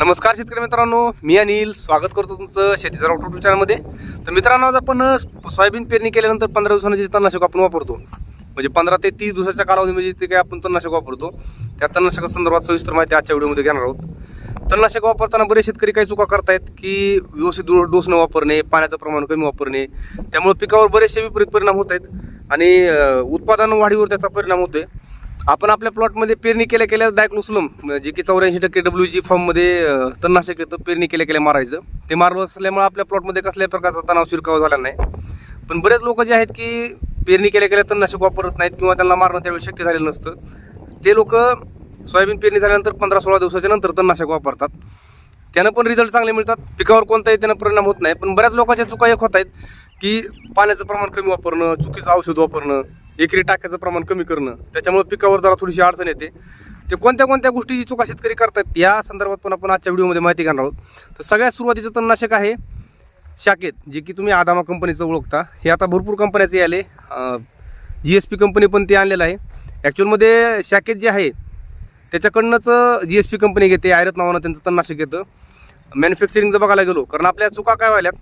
नमस्कार शेतकरी मित्रांनो मी अनिल. स्वागत करतो तुमचं शेतीचा डॉक्टर चॅनलमध्ये तर मित्रांनो आज आपण सोयाबीन पेरणी केल्यानंतर पंधरा दिवसांनी जे तणनाशक आपण वापरतो म्हणजे पंधरा ते तीस दिवसाच्या कालावधीमध्ये ते काय आपण तणनाशक वापरतो त्या तणनाशका संदर्भात सविस्तर माहिती आजच्या व्हिडिओमध्ये घेणार आहोत. तणनाशक वापरताना बरेच शेतकरी काही चुका करतायत की व्यवस्थित डोस न वापरणे पाण्याचं प्रमाण कमी वापरणे त्यामुळे पिकावर बरेचसे विपरीत परिणाम होत आहेत आणि उत्पादन वाढीवर त्याचा परिणाम होतोय. आपण आपल्या प्लॉटमध्ये पेरणी केल्या केल्या डायक्लोसलम जे म्हणजे की चौऱ्याऐंशी टक्के डब्ल्यू जी फॉर्ममध्ये तणनाशक येतं पेरणी केल्या केल्या मारायचं. ते मारलं असल्यामुळे आपल्या प्लॉटमध्ये कसल्याही प्रकारचा तणाव शिरकाव झाला नाही. पण बरेच लोक जे आहेत की पेरणी केल्या केल्या तणनाशक वापरत नाहीत किंवा त्यांना मारणं त्यावेळी शक्य झालेलं नसतं. ते लोक सोयाबीन पेरणी झाल्यानंतर पंधरा सोळा दिवसाच्या नंतर तणनाशक वापरतात. त्यानं पण रिझल्ट चांगले मिळतात. पिकावर कोणताही त्यांना परिणाम होत नाही. पण बऱ्याच लोकांच्या चुका एक होत आहेत की पाण्याचं प्रमाण कमी वापरणं चुकीचं औषध वापरणं एकरी टाक्याचं प्रमाण कमी करणं त्याच्यामुळे पिकावर जरा थोडीशी अडचण येते. ते कोणत्या कोणत्या गोष्टीची चुका शेतकरी करतात या संदर्भात पण आपण आजच्या व्हिडिओमध्ये माहिती घेणार आहोत. तर सगळ्यात सुरुवातीचं तणनाशक आहे शाखेत जे की तुम्ही आदामा कंपनीचं ओळखता. हे आता भरपूर कंपन्याचे आले. जी एस पी कंपनी पण ते आणलेलं आहे. ॲक्च्युअलमध्ये शाखेत जे आहे त्याच्याकडनंच जी एस पी कंपनी घेते. आयरत नावानं त्यांचं तणनाशक येतं. मॅन्युफॅक्चरिंगचं बघायला गेलो कारण आपल्या चुका काय व्हायल्यात?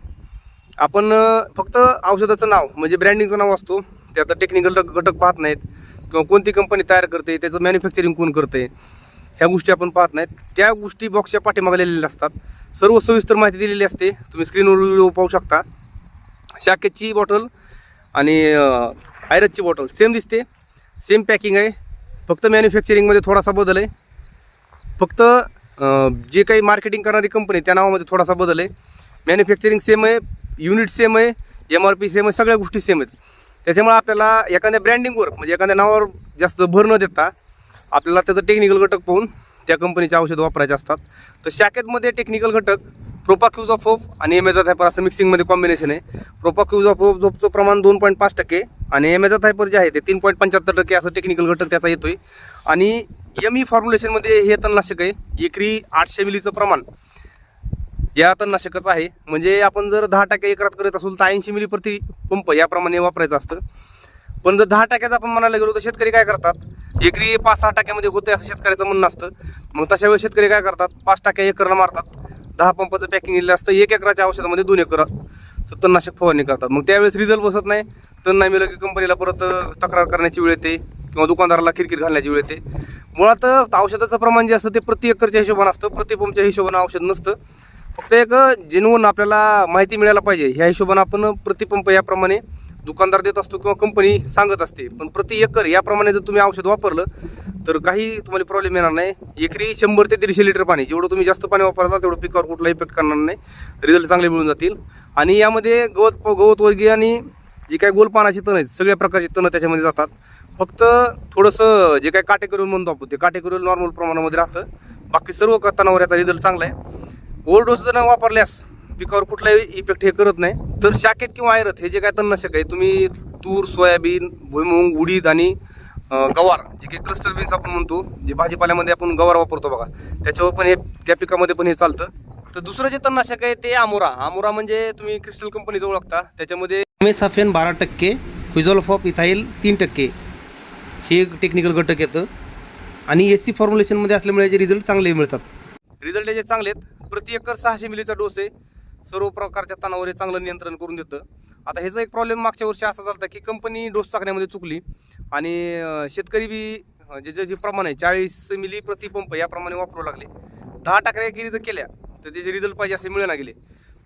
आपण फक्त औषधाचं नाव म्हणजे ब्रँडिंगचं नाव असतो. त्याचा टेक्निकल घटक पाहत नाहीत. किंवा कोणती कंपनी तयार करते त्याचं मॅन्युफॅक्चरिंग कोण करते ह्या गोष्टी आपण पाहत नाहीत. त्या गोष्टी बॉक्सच्या पाठीमागे लिहिलेल्या असतात. सर्व सविस्तर माहिती दिलेली असते. तुम्ही स्क्रीनवर व्हिडिओ पाहू शकता. शाखेची बॉटल आणि आयरसची बॉटल सेम दिसते. सेम पॅकिंग आहे. फक्त मॅन्युफॅक्चरिंगमध्ये थोडासा बदल आहे. फक्त जे काही मार्केटिंग करणारी कंपनी त्या नावामध्ये थोडासा बदल आहे. मॅन्युफॅक्चरिंग सेम आहे. युनिट सेम आहे. एम आर पी सेम आहे. सगळ्या गोष्टी सेम आहेत. त्याच्यामुळे आपल्याला एखाद्या ब्रँडिंगवर म्हणजे एखाद्या नावावर जास्त भर न देता आपल्याला त्याचं टेक्निकल घटक पाहून त्या कंपनीचे औषधं वापरायचे असतात. तर शाखेतमध्ये टेक्निकल घटक प्रोपाक्यूज ऑफ होप आणि एमेझॉन थायपर असं मिक्सिंगमध्ये कॉम्बिनेशन आहे. प्रोपाक्यूज ऑफ होप झोपचं प्रमाण दोन पॉईंट पाच टक्के आणि एमेझॉन थायपर जे आहे ते तीन पॉईंट पंच्याहत्तर टक्के असं टेक्निकल घटक त्याचा येतोय. आणि एम ई फॉर्म्युलेशनमध्ये हे तणनाशक आहे. एकरी आठशे मिलीचं प्रमाण. या तणनाशकच आहे. म्हणजे आपण जर दहा टक्के एकरात करत असू तर ऐंशी मिली प्रति पंप याप्रमाणे वापरायचं असतं. पण जर दहा टक्क्याचं आपण म्हणायला गेलो तर शेतकरी काय करतात? एकरी पाच सहा टक्क्यामध्ये होते असं शेतकऱ्याचं म्हणणं असतं. मग तशा वेळेस शेतकरी काय करतात? पाच टक्के एकरला मारतात. दहा पंपाचं पॅकिंग दिलं असतं. एक एकराच्या औषधामध्ये दोन एकर तणनाशक फवारणी करतात. मग त्यावेळेस रिझल्ट बसत नाही. तण नाही मिळलं की कंपनीला परत तक्रार करण्याची वेळ येते किंवा दुकानदाराला किरकिर घालण्याची वेळ येते. मुळात औषधाचं प्रमाण जे असतं ते प्रति एकरच्या हिशोबानं असतं. प्रति पंपच्या हिशोबानं औषध नसतं. फक्त एक जेन्युन आपल्याला माहिती मिळायला पाहिजे. ह्या हिशोबानं आपण प्रतिपंप याप्रमाणे दुकानदार देत असतो किंवा कंपनी सांगत असते. पण प्रति एकर याप्रमाणे जर तुम्ही औषध वापरलं तर काही तुम्हाला प्रॉब्लेम येणार नाही. एकरी शंभर ते दीडशे लिटर पाणी जेवढं तुम्ही जास्त पाणी वापरता तेवढं पिकावर कुठला इफेक्ट करणार नाही. रिझल्ट चांगले मिळून जातील. आणि यामध्ये गवत गवत वर्गीय आणि जे काही गोलपानाची तण आहेत सगळ्या प्रकारची तणं त्याच्यामध्ये जातात. फक्त थोडंसं जे काही काटेकरून म्हणतो आपण ते काटेकरून नॉर्मल प्रमाणामध्ये राहतं. बाकी सर्व तणावर याचा रिझल्ट चांगला आहे. ओरडोस जर न वापरल्यास पिकावर कुठलाही इफेक्ट हे करत नाही. तर शाखेत किंवा आयरत हे जे काय तणनाशक आहे तुम्ही तूर सोयाबीन भुईमुंग उडीद आणि गवार जे काही क्लस्टर बीन्स आपण म्हणतो जे भाजीपाल्यामध्ये आपण गवार वापरतो बघा त्याच्यावर पण हे त्या पिकामध्ये पण हे चालतं. तर दुसरं जे तणनाशक आहे ते आमोरा. आमोरा म्हणजे तुम्ही क्रिस्टल कंपनीचं ओळखता त्याच्यामध्ये मेसाफेन बारा टक्के क्विझॉल्फ इथाईल तीन टक्के. हे एक टेक्निकल घटक येतं. आणि एस सी फॉर्म्युलेशनमध्ये असल्यामुळे याचे रिझल्ट चांगले मिळतात. रिझल्ट याचे चांगले आहेत. प्रति एकर सहाशे मिलीचा डोस आहे. सर्व प्रकारच्या तणावर हे चांगलं नियंत्रण करून देतं. आता ह्याचा एक प्रॉब्लेम मागच्या वर्षी असा झाला की कंपनी डोस टाकण्यामध्ये चुकली. आणि शेतकरी बी जे जे जे प्रमाण आहे चाळीस मिली प्रतिपंप याप्रमाणे वापरू लागले. दहा टाकऱ्या गिरी जर केल्या तर त्याचे रिझल्ट पाहिजे असे मिळेना गेले.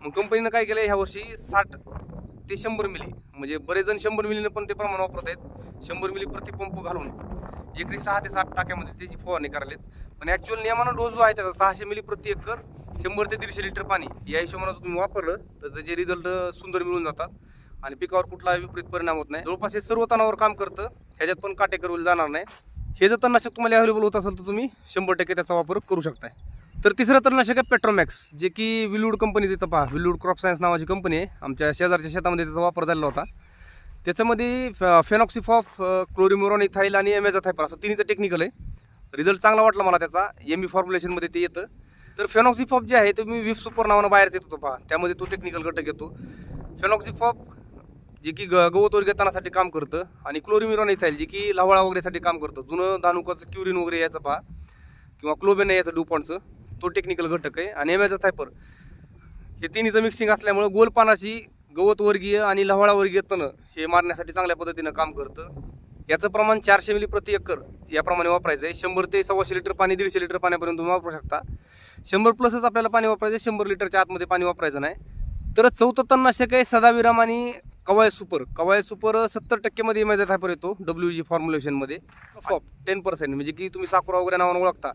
मग कंपनीनं काय केलं ह्या वर्षी साठ ते शंभर मिली म्हणजे बरेच जण शंभर मिलीनं पण ते प्रमाण वापरत आहेत. शंभर मिली प्रतिपंप घालून. एकरी सहा ते सात टाक्यामध्ये त्याची फवारणी करायलेत पण ॲक्च्युअल नियमानं डोस जो आहे त्याचा सहाशे मिली प्रति एकर शंभर ते दीडशे लिटर पाणी या हिशोबानं जर तुम्ही वापरलं तर त्याचे रिझल्ट सुंदर मिळून जातात. आणि पिकावर कुठलाही विपरीत परिणाम होत नाही. जवळपास हे सर्व तणावर काम करतं. ह्याच्यात पण काटेकर जाणार नाही. हे जर तणनाशक तुम्हाला अवेलेबल होत असेल तर तुम्ही शंभर टक्के त्याचा वापर करू शकताय. तर तिसरं तणनाशक आहे पेट्रोमॅक्स जे की विलवूड कंपनी देतं पहा. विलूड क्रॉप सायन्स नावाची कंपनी आहे. आमच्या शेजारच्या शेतामध्ये त्याचा वापर झालेला होता. त्याच्यामध्ये फेनॉक्सिफॉफ क्लोरिमोरॉन इथाईल आणि एमेझॉथायपर असं तिन्हीचं टेक्निकल आहे. रिझल्ट चांगला वाटला मला त्याचा. एम ई फॉर्म्युलेशनमध्ये ते येतं. तर फेनॉक्झिफॉप जे आहे ते मी विफ सुपर नावानं बाहेरच येत होतो पहा. त्यामध्ये तो टेक्निकल घटक येतो. फेनॉक्झिफॉप जे की ग गवत वगैरे तानासाठी काम करतं आणि क्लोरिमिरॉन इथाईल जे की लवाळा वगैरेसाठी काम करतं. जुनं दानुकाचं क्युरिन वगैरे याचं पहा. किंवा क्लोबेन याचं डुपॉन्टचं तो टेक्निकल घटक आहे. आणि एमॅचा थायपर हे तिन्हीचं मिक्सिंग असल्यामुळं गोल पानाची गवत वर्गीय आणि लवाळावर्गीय तणं हे मारण्यासाठी चांगल्या पद्धतीनं काम करतं. याचं प्रमाण चारशे मिली प्रति एकर याप्रमाणे वापरायचं आहे शंभर ते सव्वाशे लिटर पाणी दीडशे लिटर पाण्यापर्यंत तुम्ही वापरू शकता. शंभर प्लसच आपल्याला पाणी वापरायचं आहे शंभर लिटरच्या आतमध्ये पाणी वापरायचं नाही. तर चौथं तणनाशक आहे सदाविराम आणि कवाय सुपर. कवाय सुपर सत्तर टक्केमध्ये इमेज थायपर येतो डब्ल्यू जी फॉर्म्युलेशनमध्ये फॉप टेन पर्सेंट म्हणजे की तुम्ही साखुरा वगैरे नावानं ओळखता.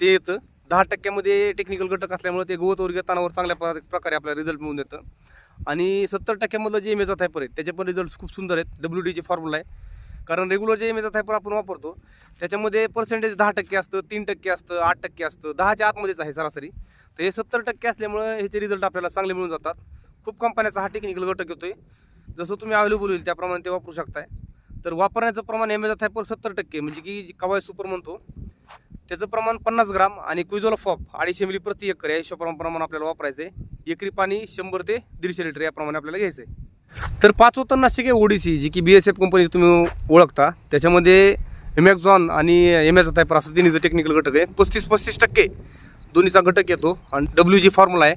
ते येतं. दहा टक्क्यामध्ये टेक्निकल घटक असल्यामुळे ते गवत वर्गीय ताणावर चांगल्या प्र- प्रकारे आपल्याला रिझल्ट मिळून देतं. आणि सत्तर टक्क्यामधलं जे इमेज थायपर आहे त्याचे पण रिझल्ट खूप सुंदर आहेत. डब्ल्यू डीचे फॉर्म्युला आहे. कारण रेग्युलर जे इमेज थायपर आपण वापरतो त्याच्यामध्ये पर्सेंटेज दहा टक्के असतं तीन टक्के असतं आठ टक्के असतं दहाच्या आतमध्येच आहे सरासरी. तर हे सत्तर टक्के असल्यामुळं ह्याचे रिझल्ट आपल्याला चांगले मिळून जातात. खूप कंपन्याचा हा टेक्निकल घटक आहे जसं तुम्ही अवेलेबल होईल त्याप्रमाणे ते वापरू शकताय. तर वापरण्याचं प्रमाण एम एचा थायपर सत्तर टक्के म्हणजे की जी कवाय सुपर म्हणतो त्याचं प्रमाण पन्नास ग्राम आणि क्विझोला फॉप अडीचशे मिली प्रति एकर या हिशोबाप्रमाणे प्रमाण आपल्याला वापरायचं आहे एकरी पाणी शंभर ते दीडशे लिटर याप्रमाणे आपल्याला घ्यायचं आहे तर पाचवं तणनाशक आहे ओडीसी जी की बी एस एफ कंपनी तुम्ही ओळखता. त्याच्यामध्ये एमॅक्झॉन आणि एम एच थायपर असं जो टेक्निकल घटक आहे. पस्तीस पस्तीस टक्के दोन्हीचा घटक येतो. आणि डब्ल्यू जी फॉर्म्युला आहे.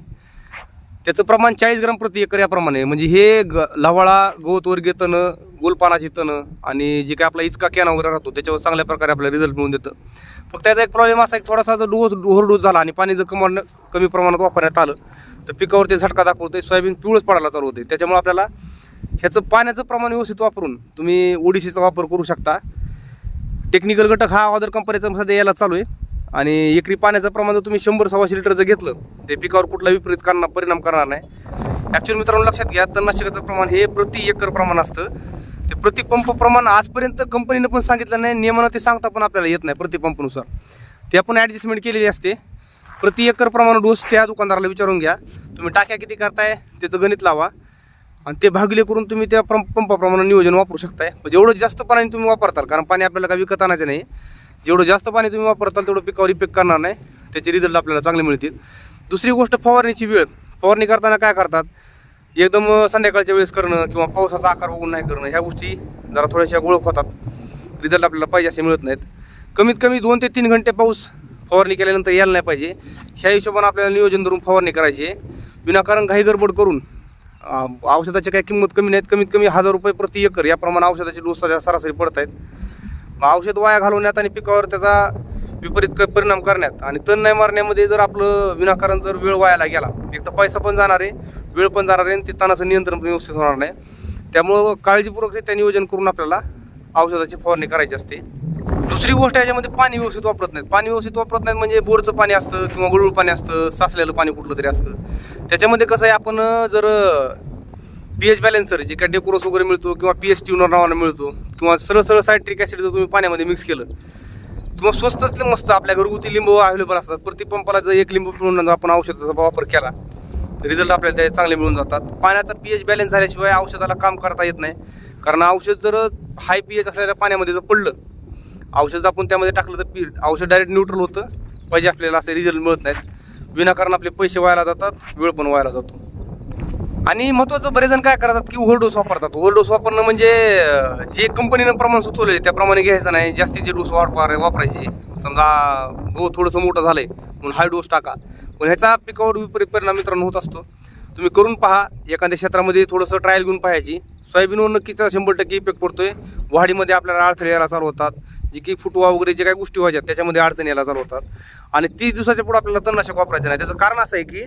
त्याचं प्रमाण चाळीस ग्राम प्रति एकर याप्रमाणे म्हणजे हे ग लवाळा गवत वर्गीय तणं गोलपानाची तणं आणि जे काय आपला इचका कॅन वगैरे राहतो त्याच्यावर चांगल्या प्रकारे आपल्याला रिझल्ट मिळून देतं. फक्त त्याचा एक प्रॉब्लेम असा एक थोडासा जर डोस ओव्हरडोस झाला आणि पाणी जर कमी कमी प्रमाणात वापरण्यात आलं तर पिकावर ते झटका दाखवते सोयाबीन पिवळच पडायला चालू होते त्याच्यामुळे आपल्याला ह्याचं पाण्याचं प्रमाण व्यवस्थित वापरून तुम्ही ओडिसीचा वापर करू शकता. टेक्निकल घटक हा अदर कंपनीचा सध्या यायला चालू आहे. आणि एकरी पाण्याचं प्रमाण जर तुम्ही शंभर सव्वाशे लिटर जर घेतलं ते पिकावर कुठला विपरीत करणार परिणाम करणार नाही. ॲक्च्युअली मित्रांनो लक्षात घ्या तणनाशकाचं प्रमाण हे प्रति एकर प्रमाण असतं. ते प्रति पंप प्रमाण आजपर्यंत कंपनीनं पण सांगितलं नाही नियमानं ते सांगता पण आपल्याला येत नाही प्रतिपंपनुसार ते आपण ॲडजस्टमेंट केलेली असते. प्रति एकर प्रमाण डोस त्या दुकानदाराला विचारून घ्या. तुम्ही टाक्या किती करताय त्याचं गणित लावा. आणि ते भागले करून तुम्ही त्या पंपाप्रमाणे नियोजन वापरू शकताय. म्हणजे जेवढं जास्त पाणी तुम्ही वापरताल कारण पाणी आपल्याला काही विकत आणायचं नाही. जेवढं जास्त पाणी तुम्ही वापरताल तेवढं पिकावर इफेक्ट करणार नाही. त्याचे रिझल्ट आपल्याला चांगले मिळतील. दुसरी गोष्ट फवारणीची वेळ. फवारणी करताना काय करतात? एकदम संध्याकाळच्या वेळेस करणं किंवा पावसाचा आकार बघून नाही करणं ह्या गोष्टी जरा थोड्याशा गोळख होतात. रिझल्ट आपल्याला पाहिजे असे मिळत नाहीत. कमीत कमी दोन ते तीन घंटे पाऊस फवारणी केल्यानंतर यायला नाही पाहिजे. ह्या हिशोबाने आपल्याला नियोजन धरून फवारणी करायची आहे. विनाकारण घाई गडबड करून औषधाची काही किंमत कमी नाहीत. कमीत कमी हजार रुपये प्रति एकर याप्रमाणे औषधाचे डोस सध्या सरासरी पडत आहेत मग औषध वाया घालवण्यात आणि पिकावर त्याचा विपरीत परिणाम करण्यात आणि तण नाही मारण्यामध्ये जर आपलं विनाकारण जर वेळ वायाला गेला एक तर पैसा पण जाणार आहे वेळ पण जाणार आहे आणि ते तणाचं नियंत्रण पण व्यवस्थित होणार नाही. त्यामुळं काळजीपूर्वक नियोजन करून आपल्याला औषधाची फवारणी करायची असते. दुसरी गोष्ट याच्यामध्ये पाणी व्यवस्थित वापरत नाहीत. पाणी व्यवस्थित वापरत नाहीत म्हणजे बोरचं पाणी असतं किंवा गळूळ पाणी असतं साचलेलं पाणी कुठलं तरी असतं. त्याच्यामध्ये कसं आहे आपण जर पी एच बॅलेन्सर जे काय डेकोरस वगैरे मिळतो किंवा पी एच ट्युनर नावानं मिळतो किंवा सरळ सरळ सायट्रिक ॲसिड जर तुम्ही पाण्यामध्ये मिक्स केलं किंवा स्वस्तातले मस्त आपल्या घरगुती लिंबू अवेलेबल असतात प्रति पंपाला जर एक लिंबू पिळून आपण औषधाचा वापर केला तर रिझल्ट आपल्याला ते चांगले मिळून जातात. पाण्याचा पी एच बॅलन्स झाल्याशिवाय औषधाला काम करता येत नाही. कारण औषध जर हाय पी एच असलेल्या पाण्यामध्ये जर पडलं औषध आपण त्यामध्ये टाकलं तर पी औषध डायरेक्ट न्यूट्रल होतं. पाहिजे आपल्याला असे रिझल्ट मिळत नाहीत. विनाकारण आपले पैसे व्हायला जातात वेळ पण व्हायला जातो. आणि महत्त्वाचं बरेच जण काय करतात की ओव्हरडोस वापरतात. ओव्हरडोस वापरणं म्हणजे जे कंपनीनं प्रमाण सुचवलेलं आहे त्याप्रमाणे घ्यायचं नाही. जास्तीचे डोस वापर वापरायचे. समजा गो थोडंसं मोठं आहे म्हणून हाय डोस टाका. पण ह्याचा पिकावर विपरीत परिणाम मित्रांनो होत असतो. तुम्ही करून पहा एखाद्या क्षेत्रामध्ये थोडंसं ट्रायल घेऊन पाहायची. सोयाबीनवर नक्कीच शंभर टक्के इफेक्ट पडतोय. वाढीमध्ये आपल्याला अडथळे यायला चालू होतात. जी काही फुटवा वगैरे जे काही गोष्टी व्हायच्या त्याच्यामध्ये अडचणी यायला चालू होतात. आणि तीस दिवसाच्या पुढे आपल्याला तणनाशक वापरायचं नाही. त्याचं कारण असं आहे की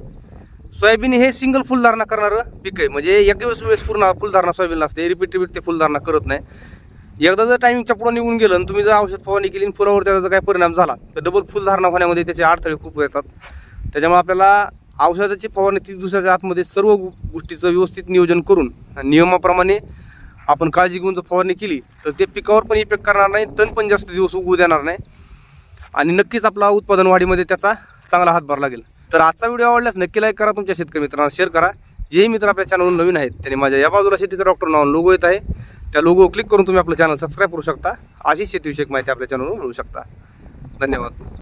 सोयाबीन हे सिंगल फुलधारणा करणारं पीक आहे. म्हणजे एक दिवस वेळेस पूर्ण फुलधारणा सोयाबीन असते. रिपीट रिपीट ते फुलधारणा करत नाही. एकदा जर टायमिंगच्या पुढे निघून गेलं आणि तुम्ही जर औषध फवारणी केली आणि फुलावर त्याचा जर काही परिणाम झाला तर डबल फुलधारणा होण्यामध्ये त्याचे अडथळे खूप येतात. त्याच्यामुळे आपल्याला औषधाची फवारणी तीस दिवसाच्या आतमध्ये सर्व गो- गोष्टीचं व्यवस्थित नियोजन करून नियमाप्रमाणे आपण काळजी घेऊन जर फवारणी केली तर ते पिकावर पण इफेक्ट करणार नाही तण पण जास्त दिवस उगवू देणार नाही. आणि नक्कीच आपला उत्पादन वाढीमध्ये त्याचा चांगला हातभार लागेल. तर आजचा व्हिडिओ आवडल्यास नक्की लाईक करा तुमच्या शेतकरी मित्रांना शेअर करा. जे मित्र आपल्या चॅनलवर नवीन आहेत त्यांनी माझ्या या बाजूला शेतीचा डॉक्टर नाव लोगो येत आहे. त्या लोगो क्लिक करून तुम्ही आपलं चॅनल सबस्क्राईब करू शकता. अशी शेतीविषयक माहिती आपल्या चॅनलवर मिळू शकता. धन्यवाद.